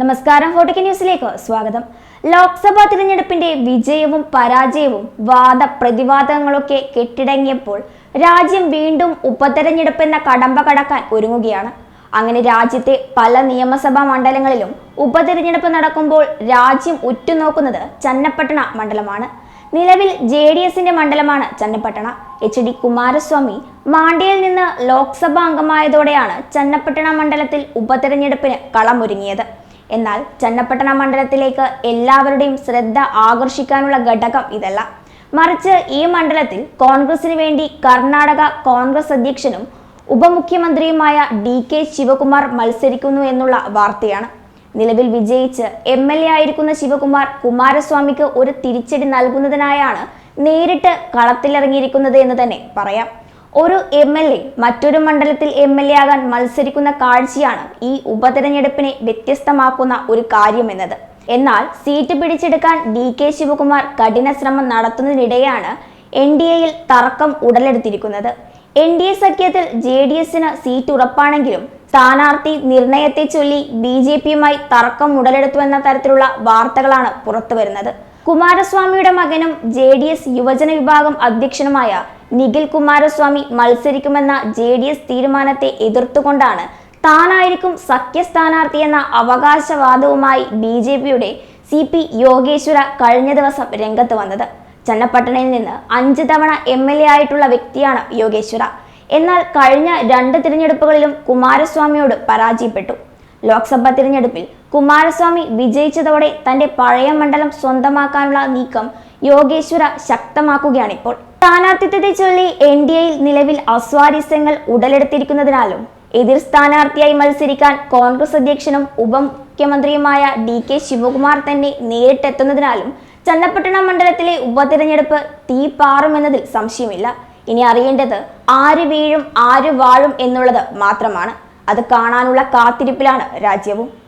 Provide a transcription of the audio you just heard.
നമസ്കാരം ഫോട്ടിക് ന്യൂസിലേക്ക് സ്വാഗതം. ലോക്സഭാ തിരഞ്ഞെടുപ്പിന്റെ വിജയവും പരാജയവും വാദ പ്രതിവാദങ്ങളൊക്കെ കെട്ടിടങ്ങിയപ്പോൾ രാജ്യം വീണ്ടും ഉപതെരഞ്ഞെടുപ്പ് എന്ന കടമ്പ കടക്കാൻ ഒരുങ്ങുകയാണ്. അങ്ങനെ രാജ്യത്തെ പല നിയമസഭാ മണ്ഡലങ്ങളിലും ഉപതെരഞ്ഞെടുപ്പ് നടക്കുമ്പോൾ രാജ്യം ഉറ്റുനോക്കുന്നത് ചന്നപ്പട്ടണ മണ്ഡലമാണ്. നിലവിൽ ജെ ഡി എസിന്റെ മണ്ഡലമാണ് ചന്നപ്പട്ടണ. എച്ച് ഡി കുമാരസ്വാമി മാണ്ഡ്യയിൽ നിന്ന് ലോക്സഭാ അംഗമായതോടെയാണ് ചന്നപ്പട്ടണ മണ്ഡലത്തിൽ ഉപതെരഞ്ഞെടുപ്പിന് കളമൊരുങ്ങിയത്. എന്നാൽ ചന്നപ്പട്ടണ മണ്ഡലത്തിലേക്ക് എല്ലാവരുടെയും ശ്രദ്ധ ആകർഷിക്കാനുള്ള ഘടകം ഇതല്ല. മറിച്ച് ഈ മണ്ഡലത്തിൽ കോൺഗ്രസിന് വേണ്ടി കർണാടക കോൺഗ്രസ് അധ്യക്ഷനും ഉപമുഖ്യമന്ത്രിയുമായ ഡി കെ ശിവകുമാർ മത്സരിക്കുന്നു എന്നുള്ള വാർത്തയാണ്. നിലവിൽ വിജയിച്ച് എം എൽ എ ആയിരിക്കുന്ന ശിവകുമാർ കുമാരസ്വാമിക്ക് ഒരു തിരിച്ചടി നൽകുന്നതിനായാണ് നേരിട്ട് കളത്തിലിറങ്ങിയിരിക്കുന്നത് എന്ന് തന്നെ പറയാം. ഒരു എം എൽ എ മറ്റൊരു മണ്ഡലത്തിൽ എം എൽ എ ആകാൻ മത്സരിക്കുന്ന കാഴ്ചയാണ് ഈ ഉപതെരഞ്ഞെടുപ്പിനെ വ്യത്യസ്തമാക്കുന്ന ഒരു കാര്യമെന്നത്. എന്നാൽ സീറ്റ് പിടിച്ചെടുക്കാൻ ഡി കെ ശിവകുമാർ കഠിന ശ്രമം നടത്തുന്നതിനിടെയാണ് എൻ ഡി എയിൽ തർക്കം ഉടലെടുത്തിരിക്കുന്നത്. എൻ ഡി എ സഖ്യത്തിൽ ജെ ഡി എസിന് സീറ്റ് ഉറപ്പാണെങ്കിലും സ്ഥാനാർത്ഥി നിർണയത്തെ ചൊല്ലി ബി ജെ പിയുമായി തർക്കം ഉടലെടുത്തുവെന്ന തരത്തിലുള്ള വാർത്തകളാണ് പുറത്തുവരുന്നത്. കുമാരസ്വാമിയുടെ മകനും ജെ ഡി എസ് യുവജന വിഭാഗം അധ്യക്ഷനുമായ നിഖിൽ കുമാരസ്വാമി മത്സരിക്കുമെന്ന ജെ ഡി എസ് തീരുമാനത്തെ എതിർത്തുകൊണ്ടാണ് താനായിരിക്കും സഖ്യ സ്ഥാനാർത്ഥി എന്ന അവകാശവാദവുമായി ബി ജെ പിയുടെ സി പി യോഗേശ്വര കഴിഞ്ഞ ദിവസം രംഗത്ത് വന്നത്. ചന്നപ്പട്ടണയിൽ നിന്ന് അഞ്ച് തവണ എം എൽ എ ആയിട്ടുള്ള വ്യക്തിയാണ് യോഗേശ്വര. എന്നാൽ കഴിഞ്ഞ രണ്ട് തിരഞ്ഞെടുപ്പുകളിലും കുമാരസ്വാമിയോട് പരാജയപ്പെട്ടു. ലോക്സഭാ തിരഞ്ഞെടുപ്പിൽ കുമാരസ്വാമി വിജയിച്ചതോടെ തന്റെ പഴയ മണ്ഡലം സ്വന്തമാക്കാനുള്ള നീക്കം യോഗേശ്വര ശക്തമാക്കുകയാണിപ്പോൾ. സ്ഥാനാർത്ഥിത്വത്തെ ചൊല്ലി എൻ ഡി എയിൽ നിലവിൽ അസ്വാരസ്യങ്ങൾ ഉടലെടുത്തിരിക്കുന്നതിനാലും എതിർ സ്ഥാനാർത്ഥിയായി മത്സരിക്കാൻ കോൺഗ്രസ് അധ്യക്ഷനും ഉപമുഖ്യമന്ത്രിയുമായ ഡി കെ ശിവകുമാർ തന്നെ നേരിട്ടെത്തുന്നതിനാലും ചന്നപ്പട്ടണം മണ്ഡലത്തിലെ ഉപതിരഞ്ഞെടുപ്പ് തീ പാറുമെന്നതിൽ സംശയമില്ല. ഇനി അറിയേണ്ടത് ആര് വീഴും ആര് വാഴും എന്നുള്ളത് മാത്രമാണ്. അത് കാണാനുള്ള കാത്തിരിപ്പിലാണ് രാജ്യവും.